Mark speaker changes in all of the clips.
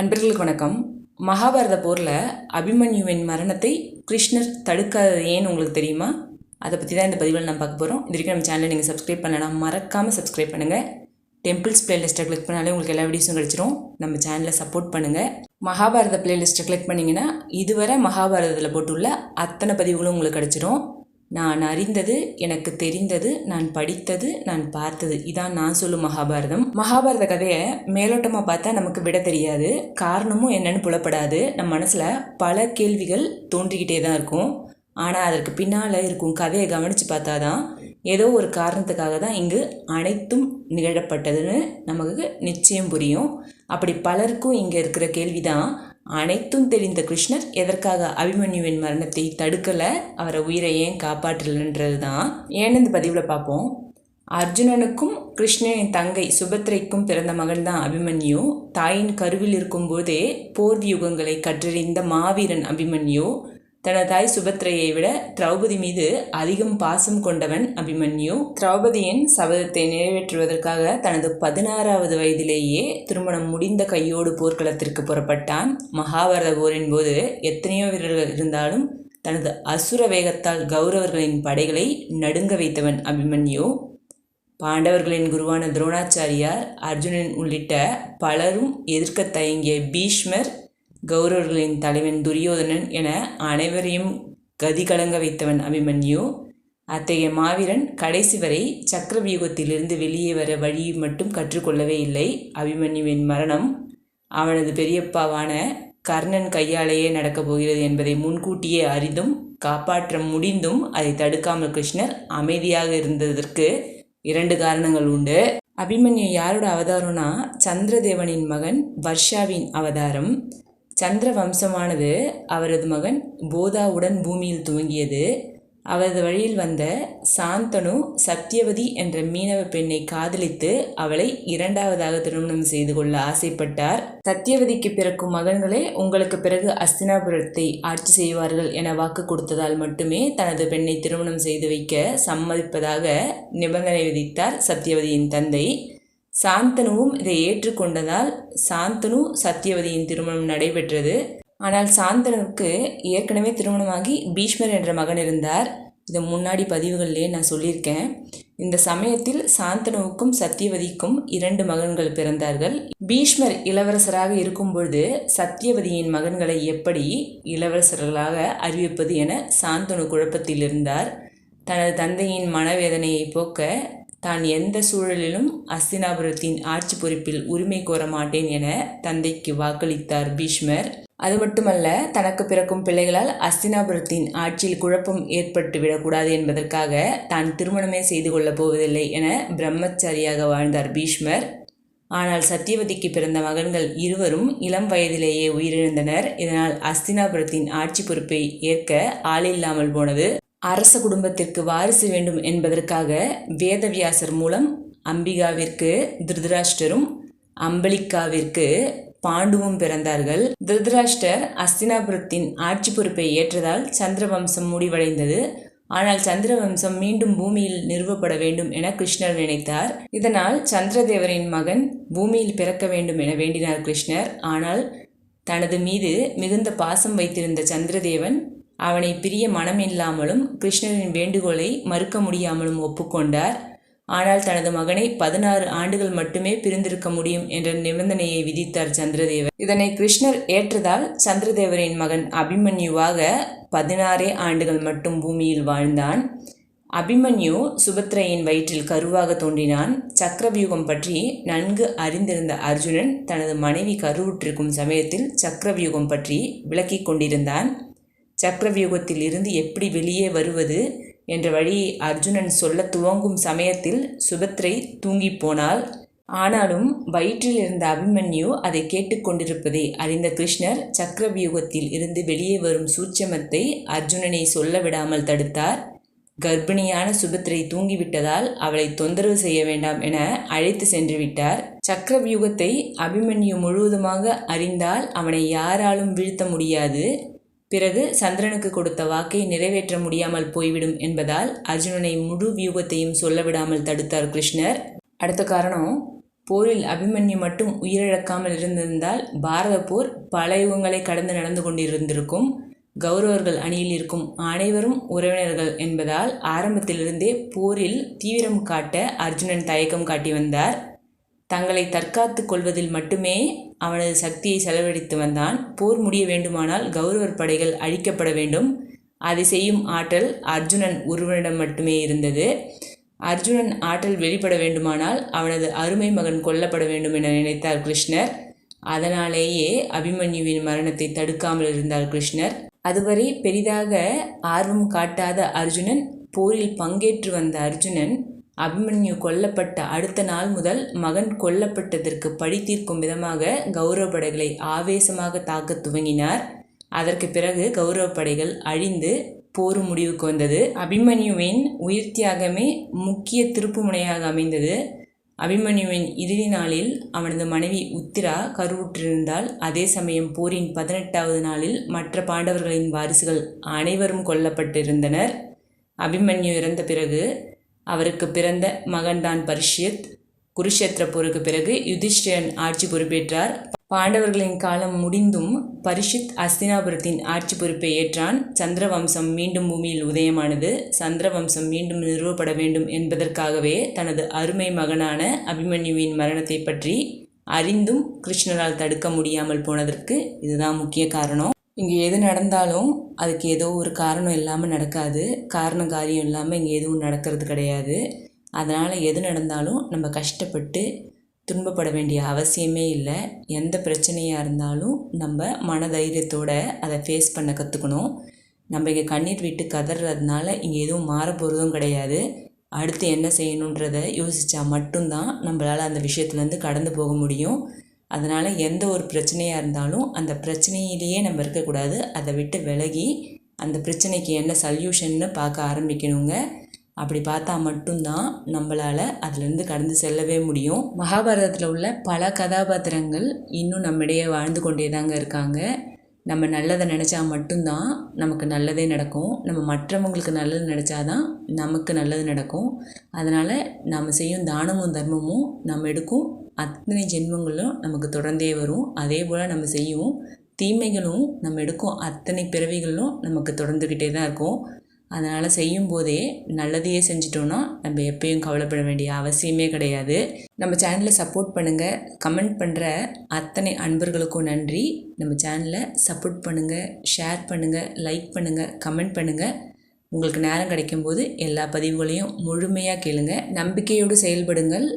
Speaker 1: அன்பர்களுக்கு வணக்கம். மகாபாரத போரில் அபிமன்யுவின் மரணத்தை கிருஷ்ணர் தடுக்காதது ஏன்னு உங்களுக்கு தெரியுமா? அதை பற்றி தான் இந்த பதிவில் நான் பார்க்க போகிறோம் இது வரைக்கும் நம்ம சேனலை நீங்கள் சப்ஸ்கிரைப் பண்ணலாம் மறக்காமல் சப்ஸ்கிரைப் பண்ணுங்கள் டெம்பிள்ஸ் பிளேலிஸ்ட்டை கிளிக் பண்ணாலே உங்களுக்கு எல்லா வீடியோஸும் கிடச்சிரும். நம்ம சேனலை சப்போர்ட் பண்ணுங்கள் மகாபாரத பிளேலிஸ்ட்டை கிளிக் பண்ணிங்கன்னா இதுவரை மகாபாரதத்தில் போட்டுள்ள அத்தனை பதிவுகளும் உங்களுக்கு கிடச்சிரும். நான் அறிந்தது எனக்கு தெரிந்தது நான் படித்தது நான் பார்த்தது. இதான் நான் சொல்லும் மகாபாரதம். மகாபாரத கதையை மேலோட்டமாக பார்த்தா நமக்கு விட தெரியாது. காரணமும் என்னன்னு புலப்படாது. நம்ம மனசில் பல கேள்விகள் தோன்றிக்கிட்டே தான் இருக்கும். ஆனால் அதற்கு பின்னால் இருக்கும் கதையை கவனித்து பார்த்தா தான் ஏதோ ஒரு காரணத்துக்காக தான் இங்கு அனைத்தும் நிகழப்பட்டதுன்னு நமக்கு நிச்சயம் புரியும். அப்படி பலருக்கும் இங்கே இருக்கிற கேள்வி தான் அனைத்தும் தெரிந்த கிருஷ்ணர் எதற்காக அபிமன்யுவின் மரணத்தை தடுக்கலை அவரை உயிரை ஏன் காப்பாற்றலன்றது தான் ஏன்னு இந்த பதிவில் பார்ப்போம். அர்ஜுனனுக்கும் கிருஷ்ணனின் தங்கை சுபத்ரைக்கும் பிறந்த மகன் தான் அபிமன்யு. தாயின் கருவில் இருக்கும்போதே போர் யுகங்களை கற்றறிந்த மாவீரன் அபிமன்யு. தனது தாய் சுபத்ரையை விட திரௌபதி மீது அதிகம் பாசம் கொண்டவன் அபிமன்யு. திரௌபதியின் சபதத்தை நிறைவேற்றுவதற்காக தனது பதினாறாவது வயதிலேயே திருமணம் முடிந்த கையோடு போர்க்களத்திற்கு புறப்பட்டான். மகாபாரத போரின் போது எத்தனையோ வீரர்கள் இருந்தாலும் தனது அசுர வேகத்தால் கௌரவர்களின் படைகளை நடுங்க வைத்தவன் அபிமன்யு. பாண்டவர்களின் குருவான துரோணாச்சாரியார் அர்ஜுனன் உள்ளிட்ட பலரும் எதிர்க்க தயங்கிய பீஷ்மர் கௌரவர்களின் தலைவன் துரியோதனன் என அனைவரையும் கதி கலங்க வைத்தவன் அபிமன்யு. அத்தகைய மாவீரன் கடைசி வரை சக்கரவியூகத்திலிருந்து வெளியே வர வழி மட்டும் கற்றுக்கொள்ளவே இல்லை. அபிமன்யுவின் மரணம் அவனது பெரியப்பாவான கர்ணன் கையாலேயே நடக்கப் போகிறது என்பதை முன்கூட்டியே அறிந்தும் காப்பாற்ற முடிந்தும் அதை தடுக்காமல் கிருஷ்ணர் அமைதியாக இருந்ததற்கு இரண்டு காரணங்கள் உண்டு. அபிமன்யு யாரோட அவதாரம்னா சந்திரதேவனின் மகன் வர்ஷாவின் அவதாரம். சந்திர வம்சமானது அவரது மகன் போதாவுடன் பூமியில் துவங்கியது. அவரது வழியில் வந்த சாந்தனு சத்யவதி என்ற மீனவ பெண்ணை காதலித்து அவளை இரண்டாவதாக திருமணம் செய்து கொள்ள ஆசைப்பட்டார். சத்யவதிக்கு பிறக்கும் மகன்களே உங்களுக்கு பிறகு அஸ்தினாபுரத்தை ஆட்சி செய்வார்கள் என வாக்கு கொடுத்ததால் மட்டுமே தனது பெண்ணை திருமணம் செய்து வைக்க சம்மதிப்பதாக நிபந்தனை விதித்தார் சத்யவதியின் தந்தை. சாந்தனுவும் இதை ஏற்றுக்கொண்டதால் சாந்தனு சத்தியவதியின் திருமணம் நடைபெற்றது. ஆனால் சாந்தனுக்கு ஏற்கனவே திருமணமாகி பீஷ்மர் என்ற மகன் இருந்தார். இதை முன்னாடி பதிவுகளிலே நான் சொல்லியிருக்கேன். இந்த சமயத்தில் சாந்தனுவுக்கும் சத்தியவதிக்கும் இரண்டு மகன்கள் பிறந்தார்கள். பீஷ்மர் இளவரசராக இருக்கும்பொழுது சத்தியவதியின் மகன்களை எப்படி இளவரசர்களாக அறிவிப்பது என சாந்தனு குழப்பத்தில் இருந்தார் தனது தந்தையின் மனவேதனையை போக்க தான் எந்த சூழலிலும் அஸ்தினாபுரத்தின் ஆட்சி பொறுப்பில் உரிமை கோர மாட்டேன் என தந்தைக்கு வாக்களித்தார் பீஷ்மர். அது மட்டுமல்ல தனக்கு பிறக்கும் பிள்ளைகளால் அஸ்தினாபுரத்தின் ஆட்சியில் குழப்பம் ஏற்பட்டு விடக்கூடாது என்பதற்காக தான் திருமணமே செய்து கொள்ளப் போவதில்லை என பிரம்மச்சாரியாக வாழ்ந்தார் பீஷ்மர். ஆனால் சத்தியவதிக்கு பிறந்த மகன்கள் இருவரும் இளம் வயதிலேயே உயிரிழந்தனர். இதனால் அஸ்தினாபுரத்தின் ஆட்சி பொறுப்பை ஏற்க ஆளில்லாமல் போனது அரச குடும்பத்திற்கு வாரிசு வேண்டும் என்பதற்காக வேதவியாசர் மூலம் அம்பிகாவிற்கு திருதராஷ்டரும் அம்பலிக்காவிற்கு பாண்டுவும் பிறந்தார்கள். திருதராஷ்டர் அஸ்தினாபுரத்தின் ஆட்சி பொறுப்பை ஏற்றதால் சந்திரவம்சம் முடிவடைந்தது. ஆனால் சந்திரவம்சம் மீண்டும் பூமியில் நிறுவப்பட வேண்டும் என கிருஷ்ணர் நினைத்தார். இதனால் சந்திரதேவரின் மகன் பூமியில் பிறக்க வேண்டும் என வேண்டினார் கிருஷ்ணர். ஆனால் தனது மீது மிகுந்த பாசம் வைத்திருந்த சந்திரதேவன் அவனை பிரிய மனம் இல்லாமலும் கிருஷ்ணரின் வேண்டுகோளை மறுக்க முடியாமலும் ஒப்புக்கொண்டார். ஆனால் தனது மகனை பதினாறு ஆண்டுகள் மட்டுமே பிரிந்திருக்க முடியும் என்ற நிபந்தனையை விதித்தார் சந்திரதேவர். இதனை கிருஷ்ணர் ஏற்றதால் சந்திரதேவரின் மகன் அபிமன்யுவாக பதினாறே ஆண்டுகள் மட்டும் பூமியில் வாழ்ந்தான். அபிமன்யு சுபத்ரையின் வயிற்றில் கருவாக தோன்றினான். சக்கரவியூகம் பற்றி நன்கு அறிந்திருந்த அர்ஜுனன் தனது மனைவி கருவுற்றிருக்கும் சமயத்தில் சக்கரவியூகம் பற்றி விளக்கிக் கொண்டிருந்தான். சக்கரவியூகத்தில் இருந்து எப்படி வெளியே வருவது என்ற வழியை அர்ஜுனன் சொல்ல துவங்கும் சமயத்தில் சுபத்ரை தூங்கி போனாள். ஆனாலும் வயிற்றில் இருந்த அபிமன்யு அதை கேட்டுக்கொண்டிருப்பதை அறிந்த கிருஷ்ணர் சக்கரவியூகத்தில் இருந்து வெளியே வரும் சூட்சமத்தை அர்ஜுனனை சொல்ல விடாமல் தடுத்தார். கர்ப்பிணியான சுபத்ரை தூங்கிவிட்டதால் அவளை தொந்தரவு செய்ய வேண்டாம் என அழைத்து சென்று விட்டார். சக்கரவியூகத்தை அபிமன்யு முழுவதுமாக அறிந்தால் அவனை யாராலும் வீழ்த்த முடியாது. பிறகு சந்திரனுக்கு கொடுத்த வாக்கை நிறைவேற்ற முடியாமல் போய்விடும் என்பதால் அர்ஜுனனை முழு வியூகத்தையும் சொல்ல விடாமல் தடுத்தார் கிருஷ்ணர். அடுத்த காரணம் போரில் அபிமன்யு மட்டும் உயிரிழக்காமல் இருந்திருந்தால் பாரத போர் பல யுகங்களை கடந்து நடந்து கொண்டிருந்திருக்கும். கௌரவர்கள் அணியில் இருக்கும் அனைவரும் உறவினர்கள் என்பதால் ஆரம்பத்திலிருந்தே போரில் தீவிரம் காட்ட அர்ஜுனன் தயக்கம் காட்டி வந்தார். தங்களை தற்காத்து கொள்வதில் மட்டுமே அவனது சக்தியை செலவழித்து வந்தான். போர் முடிய வேண்டுமானால் கௌரவர் படைகள் அழிக்கப்பட வேண்டும். அதை செய்யும் ஆற்றல் அர்ஜுனன் ஒருவனிடம் மட்டுமே இருந்தது. அர்ஜுனன் ஆற்றல் வெளிப்பட வேண்டுமானால் அவனது அருமை மகன் கொல்லப்பட வேண்டும் என நினைத்தார் கிருஷ்ணர். அதனாலேயே அபிமன்யுவின் மரணத்தை தடுக்காமல் இருந்தார் கிருஷ்ணர். அதுவரை பெரிதாக ஆர்வம் காட்டாத அர்ஜுனன் போரில் பங்கேற்று வந்த அர்ஜுனன் அபிமன்யு கொல்லப்பட்ட அடுத்த நாள் முதல் மகன் கொல்லப்பட்டதற்கு பழி தீர்க்கும் விதமாக கௌரவ படைகளை ஆவேசமாக தாக்க துவங்கினார். அதற்கு பிறகு கௌரவ படைகள் அழிந்து போர் முடிவுக்கு வந்தது. அபிமன்யுவின் உயிர் தியாகமே முக்கிய திருப்புமுனையாக அமைந்தது. அபிமன்யுவின் இறுதி நாளில் அவனது மனைவி உத்திரா கருவுற்றிருந்தால் அதே சமயம் போரின் பதினெட்டாவது நாளில் மற்ற பாண்டவர்களின் வாரிசுகள் அனைவரும் கொல்லப்பட்டிருந்தனர். அபிமன்யு இறந்த பிறகு அவருக்கு பிறந்த மகன்தான் பரிஷித் குருஷேத்திர போருக்கு பிறகு யுதிஷ்டிரன் ஆட்சி பொறுப்பேற்றார். பாண்டவர்களின் காலம் முடிந்தும் பரிஷித் அஸ்தினாபுரத்தின் ஆட்சி பொறுப்பை ஏற்றான். சந்திரவம்சம் மீண்டும் பூமியில் உதயமானது. சந்திரவம்சம் மீண்டும் நிறுவப்பட வேண்டும் என்பதற்காகவே தனது அருமை மகனான அபிமன்யுவின் மரணத்தை பற்றி அறிந்தும் கிருஷ்ணரால் தடுக்க முடியாமல் போனதற்கு இதுதான் முக்கிய காரணம். இங்கே எது நடந்தாலும் அதுக்கு ஏதோ ஒரு காரணம் இல்லாமல் நடக்காது. காரணம் காரியம் இல்லாமல் இங்கே எதுவும் நடக்கிறது கிடையாது. அதனால் எது நடந்தாலும் நம்ம கஷ்டப்பட்டு துன்பப்பட வேண்டிய அவசியமே இல்லை. எந்த பிரச்சனையாக இருந்தாலும் நம்ம மனதைரியத்தோடு அதை ஃபேஸ் பண்ண கற்றுக்கணும் நம்ம இங்கே கண்ணீர் விட்டு கதறதுனால இங்கே எதுவும் மாற போகிறதும் கிடையாது. அடுத்து என்ன செய்யணுன்றதை யோசித்தா மட்டும்தான் நம்மளால் அந்த விஷயத்துலேருந்து கடந்து போக முடியும். அதனால் எந்த ஒரு பிரச்சனையாக இருந்தாலும் அந்த பிரச்சனையிலேயே நம்ம இருக்கக்கூடாது. அதை விட்டு விலகி அந்த பிரச்சனைக்கு என்ன சல்யூஷன்னு பார்க்க ஆரம்பிக்கணுங்க. அப்படி பார்த்தா மட்டும்தான் நம்மளால் அதுலேருந்து கடந்து செல்லவே முடியும். மகாபாரதத்தில் உள்ள பல கதாபாத்திரங்கள் இன்னும் நம்மிடையே வாழ்ந்து கொண்டே தாங்க இருக்காங்க. நம்ம நல்லதை நினச்சா மட்டும்தான் நமக்கு நல்லதே நடக்கும். நம்ம மற்றவங்களுக்கு நல்லது நினச்சா தான் நமக்கு நல்லது நடக்கும். அதனால் நம்ம செய்யும் தானமும் தர்மமும் நம்ம எடுக்கும். அத்தனை ஜென்மங்களும் நமக்கு தொடர்ந்தே வரும். அதே போல் நம்ம செய்யும் தீமைகளும் நம்ம எடுக்கும் அத்தனை பிறவிகளும் நமக்கு தொடர்ந்துக்கிட்டே தான் இருக்கும். அதனால் செய்யும் போதே நல்லதையே செஞ்சிட்டோன்னா நம்ம எப்பயும் கவலைப்பட வேண்டிய அவசியமே கிடையாது. நம்ம சேனலை சப்போர்ட் பண்ணுங்கள் கமெண்ட் பண்ணுற அத்தனை அன்பர்களுக்கும் நன்றி. நம்ம சேனலை சப்போர்ட் பண்ணுங்கள் ஷேர் பண்ணுங்கள் லைக் பண்ணுங்கள் கமெண்ட் பண்ணுங்கள் உங்களுக்கு நேரம் கிடைக்கும்போது எல்லா பதிவுகளையும் முழுமையாக கேளுங்கள் நம்பிக்கையோடு செயல்படுங்கள்.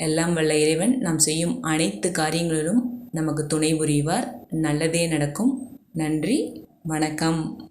Speaker 1: எல்லாம் வல்ல இறைவன் நாம் செய்யும் அனைத்து காரியங்களிலும் நமக்கு துணை புரிவார். நல்லதே நடக்கும். நன்றி. வணக்கம்.